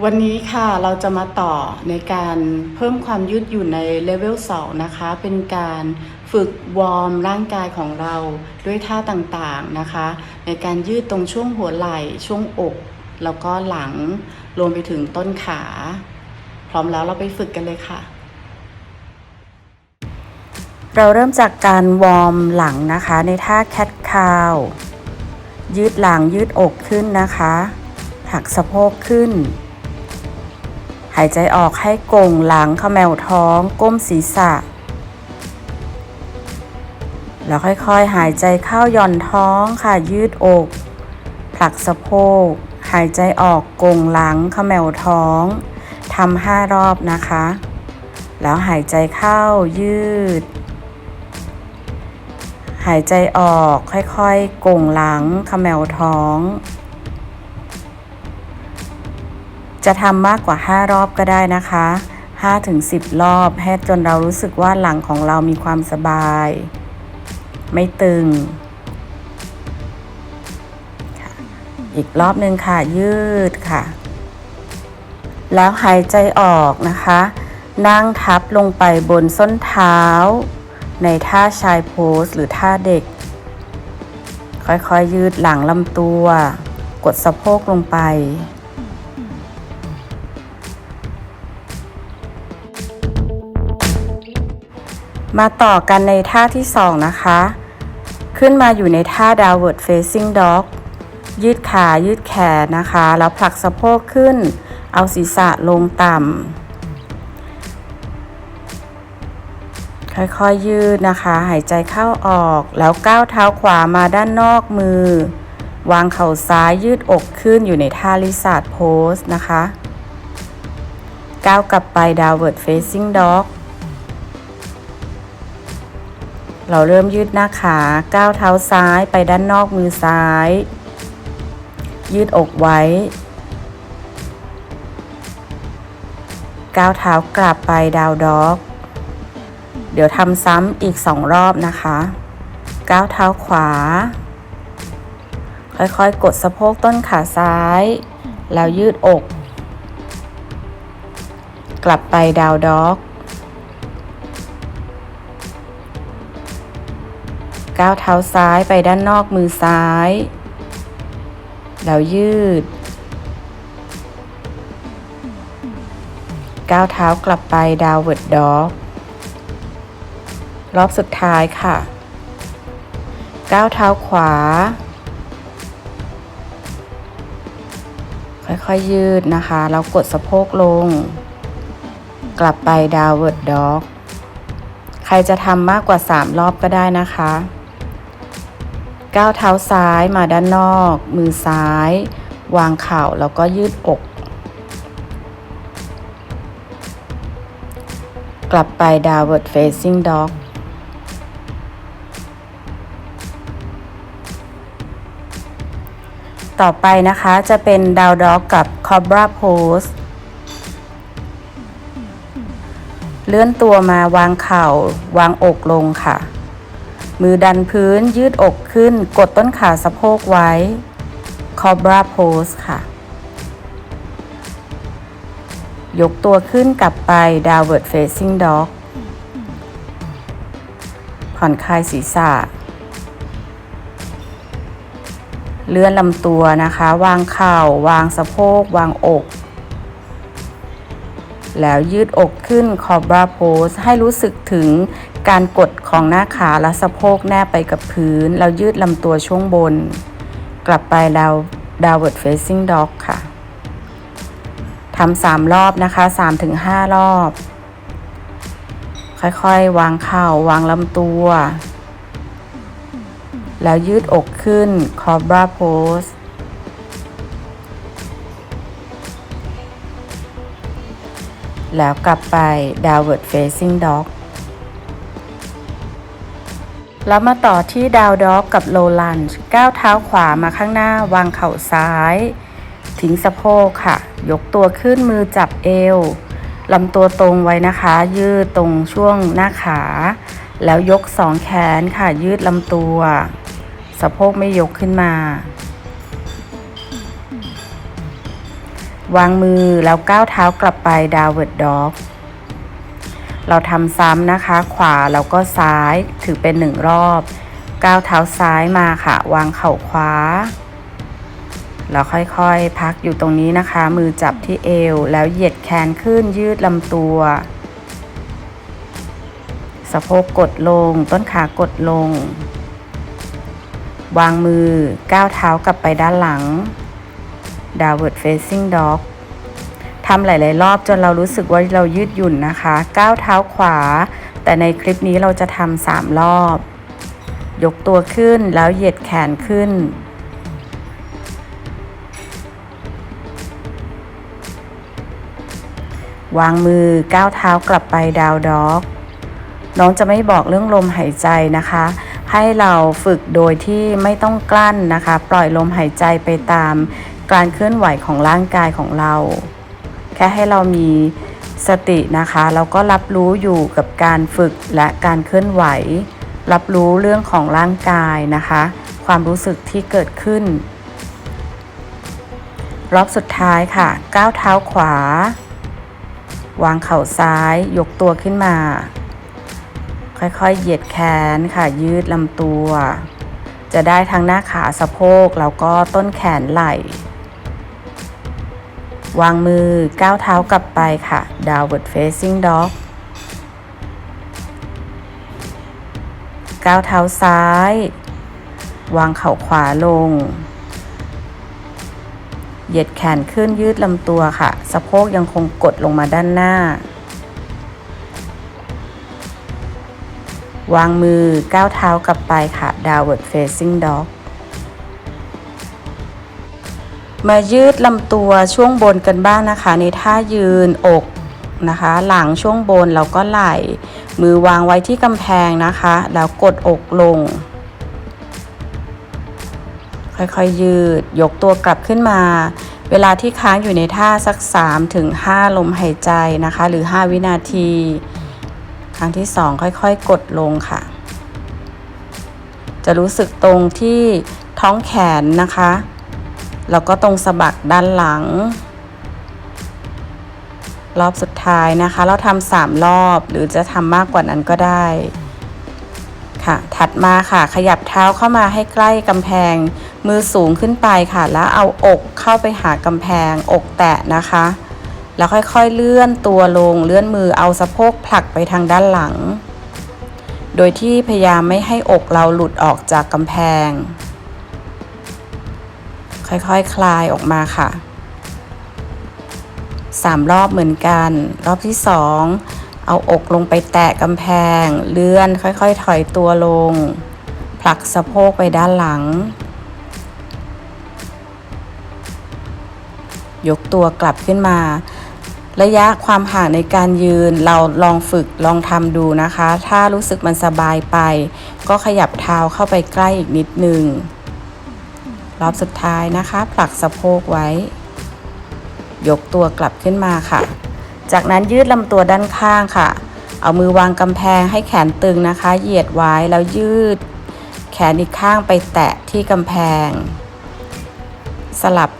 วันนี้ค่ะเราจะมาต่อในการเพิ่มความยืดหยุ่นในเลเวล2นะคะ เป็นการฝึกวอร์มร่างกายของเราด้วยท่าต่างๆนะคะ ในการยืดตรงช่วงหัวไหล่ ช่วงอก แล้วก็หลังรวมไปถึงต้นขา พร้อมแล้วเราไปฝึกกันเลยค่ะ เราเริ่มจากการวอร์มหลังนะคะ ในท่าแคทคาว ยืดหลังยืดอกขึ้นนะคะ หักสะโพกขึ้น หายใจออกให้โก่งหลังขมวท้อง ก้มศีรษะ แล้วค่อยๆ หายใจเข้าย่อนท้องค่ะยืดอก ผลักสะโพก หายใจออกโก่งหลังขมวท้องทำห้ารอบนะคะ แล้วหายใจเข้ายืด หายใจออกค่อยๆโก่งหลังขมวท้อง จะทำมากกว่า 5 รอบก็ได้นะคะ 5-10 รอบให้จนเรารู้สึกว่าหลังของเรามีความสบาย ไม่ตึง อีกรอบหนึ่งค่ะ ยืดค่ะ แล้วหายใจออกนะคะ นั่งทับลงไปบนส้นเท้า ในท่าชายโพสหรือท่าเด็ก ค่อยๆยยืดหลังลำตัว กดสะโพกลงไป มาต่อกันในท่าที่ 2 นะคะ ขึ้นมาอยู่ในท่า downward facing dog ยืดขายืดแขนนะคะ แล้วผลักสะโพกขึ้น เอาศีรษะลงต่ำ ค่อยๆยยืดนะคะ หายใจเข้าออก แล้วก้าวเท้าขวามาด้านนอกมือ วางเข่าซ้ายยืดอกขึ้นอยู่ในท่าลิซาร์ดโพสนะคะ ก้าวกลับไป downward facing dog เราเริ่มยืดหน้าขาก้าวเท้าซ้ายไปด้านนอกมือซ้าย ยืดอกไว้ ก้าวเท้ากลับไปดาวด็อก เดี๋ยวทำซ้ำอีกสองรอบนะคะ ก้าวเท้าขวา ค่อยๆ กดสะโพกต้นขาซ้าย แล้วยืดอก กลับไปดาวด็อก ก้าวเท้าซ้ายไปด้านนอกมือซ้าย แล้วยืด ก้าวเท้ากลับไปดาวเวิร์ดด็อกรอบสุดท้ายค่ะ ก้าวเท้าขวา ค่อยๆยืดนะคะ แล้วกดสะโพกลง กลับไปดาวเวิร์ดด็อกใครจะทำมากกว่า 3 รอบก็ได้นะคะ ก้าวเท้าซ้ายมาด้านนอก มือซ้าย วางเข่าแล้วก็ยืดอก กลับไป downward facing dog ต่อไปนะคะจะเป็น down dog กับ cobra pose เลื่อนตัวมาวางเข่าวางอกลงค่ะ มือดันพื้นยืดอกขึ้น กดต้นขาสะโพกไว้ cobra pose ค่ะ ยกตัวขึ้นกลับไป downward facing dog ผ่อนคลายศีรษะ เลื่อนลำตัวนะคะ วางเข่า วางสะโพก วางอก แล้วยืดอกขึ้น cobra pose ให้รู้สึกถึง การกดของหน้าขาและสะโพกแนบไปกับพื้น แล้วยืดลำตัวช่วงบน กลับไปดาว downward facing dog ค่ะทำสามรอบนะคะสามถึงห้ารอบ ค่อยๆ วางเข่าวางลำตัว แล้วยืดอกขึ้น cobra pose แล้วกลับไป downward facing dog แล้วมาต่อที่ดาวด็อกกับโลลันก้าวเท้าขวามาข้างหน้าวางเข่าซ้าย ทิ้งสะโพกค่ะ ยกตัวขึ้นมือจับเอวลำตัวตรงไว้นะคะ ยืดตรงช่วงหน้าขา แล้วยกสองแขนค่ะ ยืดลำตัว สะโพกไม่ยกขึ้นมา วางมือแล้วก้าวเท้ากลับไป downward dog เร เราทำซ้ำนะคะ ขวาแล้วก็ซ้ายถือเป็นหนึ่งรอบก้าวเท้าซ้ายมาค่ะ วางเข่าขวาแล้วค่อยๆ พักอยู่ตรงนี้นะคะ มือจับที่เอว แล้วเหยียดแขนขึ้นยืดลำตัว สะโพกกดลง ต้นขากดลง วางมือก้าวเท้ากลับไปด้านหลัง downward facing dog ทำหลาย ๆ รอบจนเรารู้สึกว่าเรายืดหยุ่นนะคะก้าวเท้าขวา แต่ในคลิปนี้เราจะทำสามรอบ ยกตัวขึ้นแล้วเหยียดแขนขึ้น วางมือก้าวเท้ากลับไปดาวด็อกน้องจะไม่บอกเรื่องลมหายใจนะคะ ให้เราฝึกโดยที่ไม่ต้องกลั้นนะคะ ปล่อยลมหายใจไปตามการเคลื่อนไหวของร่างกายของเรา ค่ให้เรามีสตินะคะแล้วก็รับรู้อยู่กับการฝึกและการเคลื่อนไหว รับรู้เรื่องของร่างกายนะคะ ความรู้สึกที่เกิดขึ้น รอบสุดท้ายค่ะ ก้าวเท้าขวา วางเข่าซ้าย ยกตัวขึ้นมา ค่อยๆ เหยียดแขนค่ะ ยืดลำตัว จะได้ทั้งหน้าขาสะโพกแล้วก็ต้นแขนไหล่ วางมือก้าวเท้ากลับไปค่ะ downward facing dog ก้าวเท้าซ้าย วางเข่าขวาลง เหยียดแขนขึ้นยืดลำตัวค่ะ สะโพกยังคงกดลงมาด้านหน้า วางมือก้าวเท้ากลับไปค่ะ downward facing dog มายืดลำตัวช่วงบนกันบ้างนะคะ ในท่ายืนอกนะคะ หลังช่วงบนเราก็ไหล่ มือวางไว้ที่กำแพงนะคะ แล้วกดอกลง ค่อยๆยืด ยกตัวกลับขึ้นมา เวลาที่ค้างอยู่ในท่าสัก3ถึง5ลมหายใจนะคะ หรือ 5 วินาที ครั้งที่ 2 ค่อยๆ กดลงค่ะ จะรู้สึกตรงที่ท้องแขนนะคะ แล้วก็ตรงสะบักด้านหลัง รอบสุดท้ายนะคะ เราทำสามรอบหรือจะทำมากกว่านั้นก็ได้ค่ะ ถัดมาค่ะ ขยับเท้าเข้ามาให้ใกล้กำแพง มือสูงขึ้นไปค่ะ แล้วเอาอกเข้าไปหากำแพง อกแตะนะคะ แล้วค่อยๆเลื่อนตัวลง เลื่อนมือเอาสะโพกผลักไปทางด้านหลัง โดยที่พยายามไม่ให้อกเราหลุดออกจากกำแพง ค่อยๆคคลายออกมาค่ะสามรอบเหมือนกัน รอบที่สองเอาอกลงไปแตะกำแพง เลื่อนค่อยๆ ถอยตัวลง ผลักสะโพกไปด้านหลัง ยกตัวกลับขึ้นมาระยะความห่างในการยืนเราลองฝึกลองทำดูนะคะ ถ้ารู้สึกมันสบายไป ก็ขยับเท้าเข้าไปใกล้อีกนิดนึง รอบสุดท้ายนะคะ ผลักสะโพกไว้ ยกตัวกลับขึ้นมาค่ะ จากนั้นยืดลำตัวด้านข้างค่ะ เอามือวางกำแพงให้แขนตึงนะคะ เหยียดไว้แล้วยืด แขนอีกข้างไปแตะที่กำแพง สลับ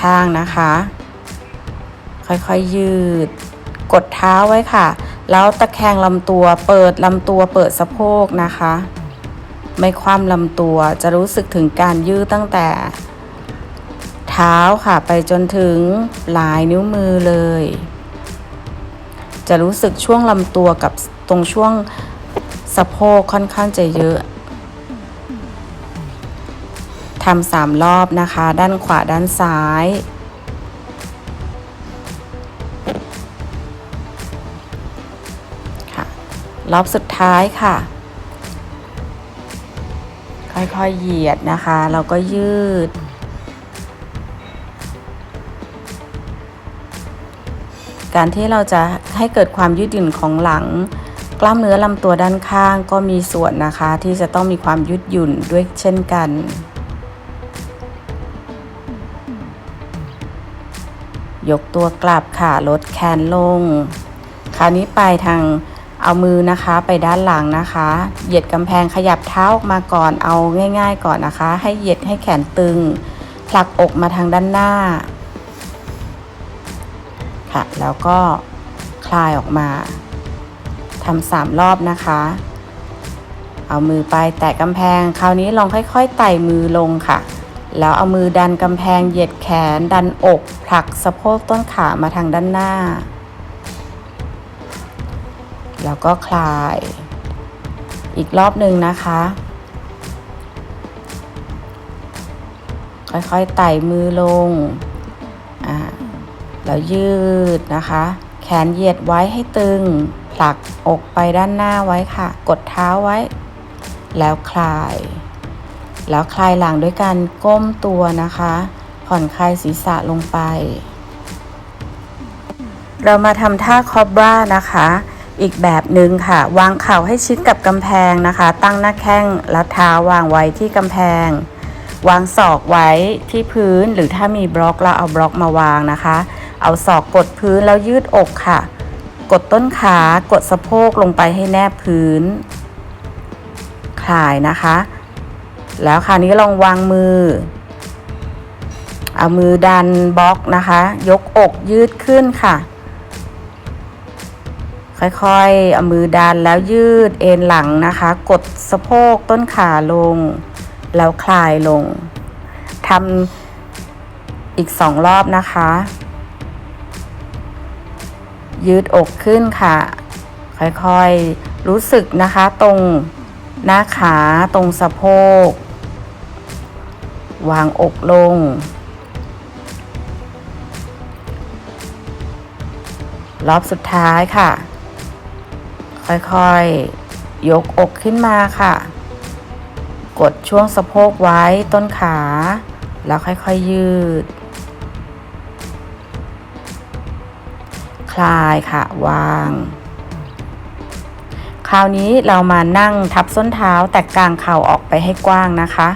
ข้างนะคะ ค่อยๆยืด กดเท้าไว้ค่ะ แล้วตะแคงลำตัวเปิดลำตัวเปิดสะโพกนะคะ ไม่คว่ำลำตัวจะรู้สึกถึงการยืดตั้งแต่ เท้าค่ะไปจนถึงปลายนิ้วมือเลย จะรู้สึกช่วงลำตัวกับตรงช่วงสะโพกค่อนข้างจะเยอะทำสามรอบนะคะ ด้านขวาด้านซ้ายค่ะรอบสุดท้ายค่ะ ค่อยๆเหยียดนะคะ เราก็ยืด การที่เราจะให้เกิดความยืดหยุ่นของหลัง กล้ามเนื้อลำตัวด้านข้างก็มีส่วนนะคะ ที่จะต้องมีความยืดหยุ่นด้วยเช่นกันยกตัวกลับค่ะลดแขนลง คราวนี้ไปทาง เอามือนะคะไปด้านหลังนะคะ เหยียดกำแพงขยับเท้าออกมาก่อนเอาง่าย ๆ ก่อนนะคะ ให้เหยียดให้แขนตึง ผลักอกมาทางด้านหน้า ค่ะ แล้วก็คลายออกมาทำสามรอบนะคะ เอามือไปแตะกำแพง คราวนี้ลองค่อย ๆ ไต่มือลงค่ะ แล้วเอามือดันกำแพงเหยียดแขนดันอก ผลักสะโพกต้นขามาทางด้านหน้า แล้วก็คลาย อีกรอบหนึ่งนะคะ ค่อยๆไต่มือลงอ่าแล้วยืดนะคะ แขนเหยียดไว้ให้ตึง ผลักอกไปด้านหน้าไว้ค่ะ กดเท้าไว้ แล้วคลาย แล้วคลายหลังด้วยการก้มตัวนะคะ ผ่อนคลายศีรษะลงไป เรามาทำท่าคอบรานะคะ อีกแบบหนึ่งค่ะ วางเข่าให้ชิดกับกำแพงนะคะ ตั้งหน้าแข้งแล้วเท้าวางไว้ที่กำแพง วางศอกไว้ที่พื้นหรือถ้ามีบล็อกเราเอาบล็อกมาวางนะคะ เอาศอกกดพื้นแล้วยืดอกค่ะ กดต้นขากดสะโพกลงไปให้แนบพื้น คลายนะคะ แล้วคราวนี้ลองวางมือ เอามือดันบล็อกนะคะ ยกอกยืดขึ้นค่ะ ค่อยๆ เอามือดันแล้วยืดเอ็นหลังนะคะ กดสะโพกต้นขาลง แล้วคลายลงทำอีกสองรอบนะคะ ยืดอกขึ้นค่ะ ค่อยๆ รู้สึกนะคะตรงหน้าขาตรงสะโพก วางอกลง รอบสุดท้ายค่ะ ค่อยๆ ยกอกขึ้นมาค่ะ กดช่วงสะโพกไว้ต้นขา แล้วค่อยๆยืด คลายค่ะ วาง คราวนี้เรามานั่งทับส้นเท้าแต่กลางเข่าออกไปให้กว้างนะคะ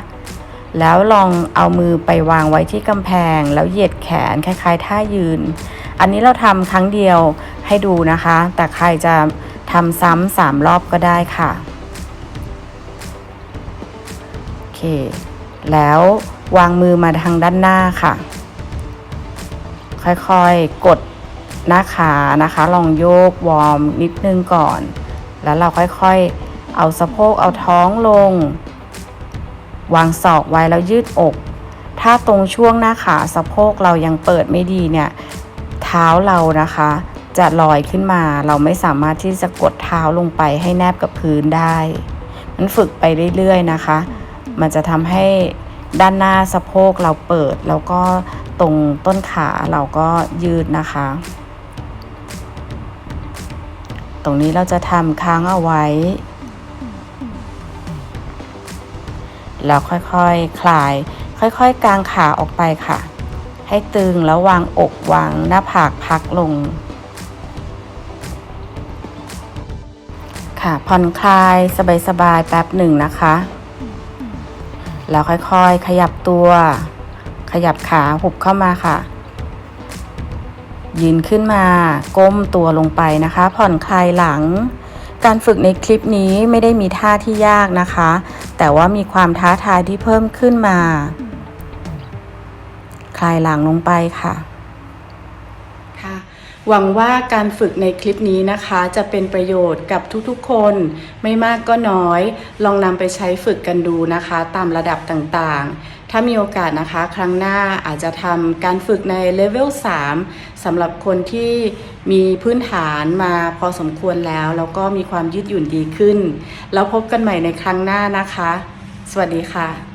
แล้วลองเอามือไปวางไว้ที่กำแพง แล้วเหยียดแขนคล้ายๆ ท่ายืน อันนี้เราทำครั้งเดียวให้ดูนะคะ แต่ใครจะ ทำซ้ำสามรอบก็ได้ค่ะโอเค แล้ววางมือมาทางด้านหน้าค่ะ ค่อยๆ กดหน้าขานะคะ ลองโยกวอร์มนิดนึงก่อน แล้วเราค่อยๆ เอาสะโพกเอาท้องลง วางศอกไว้แล้วยืดอก ถ้าตรงช่วงหน้าขาสะโพกเรายังเปิดไม่ดีเนี่ย เท้าเรานะคะ จะลอยขึ้นมา เราไม่สามารถที่จะกดเท้าลงไปให้แนบกับพื้นได้ มันฝึกไปเรื่อยๆนะคะ มันจะทำให้ด้านหน้าสะโพกเราเปิด แล้วก็ตรงต้นขาเราก็ยืดนะคะ ตรงนี้เราจะทำค้างเอาไว้ แล้วค่อยๆคคลาย ค่อยๆ กางขาออกไปค่ะ ให้ตึงแล้ววางอกวางหน้าผากพักลง ค่ะผ่อนคลายสบายๆแป๊บหนึ่งนะคะ แล้วค่อยๆขยับตัว ขยับขาหุบเข้ามาค่ะ ยืนขึ้นมาก้มตัวลงไปนะคะ ผ่อนคลายหลัง การฝึกในคลิปนี้ไม่ได้มีท่าที่ยากนะคะ แต่ว่ามีความท้าทายที่เพิ่มขึ้นมา คลายหลังลงไปค่ะค่ะ หวังว่าการฝึกในคลิปนี้นะคะจะเป็นประโยชน์กับทุกๆคน ไม่มากก็น้อย ลองนำไปใช้ฝึกกันดูนะคะ ตามระดับต่างๆ ถ้ามีโอกาสนะคะ ครั้งหน้าอาจจะทำการฝึกในเลเวล3สำหรับคนที่มีพื้นฐานมาพอสมควรแล้ว แล้วก็มีความยืดหยุ่นดีขึ้น แล้วพบกันใหม่ในครั้งหน้านะคะ สวัสดีค่ะ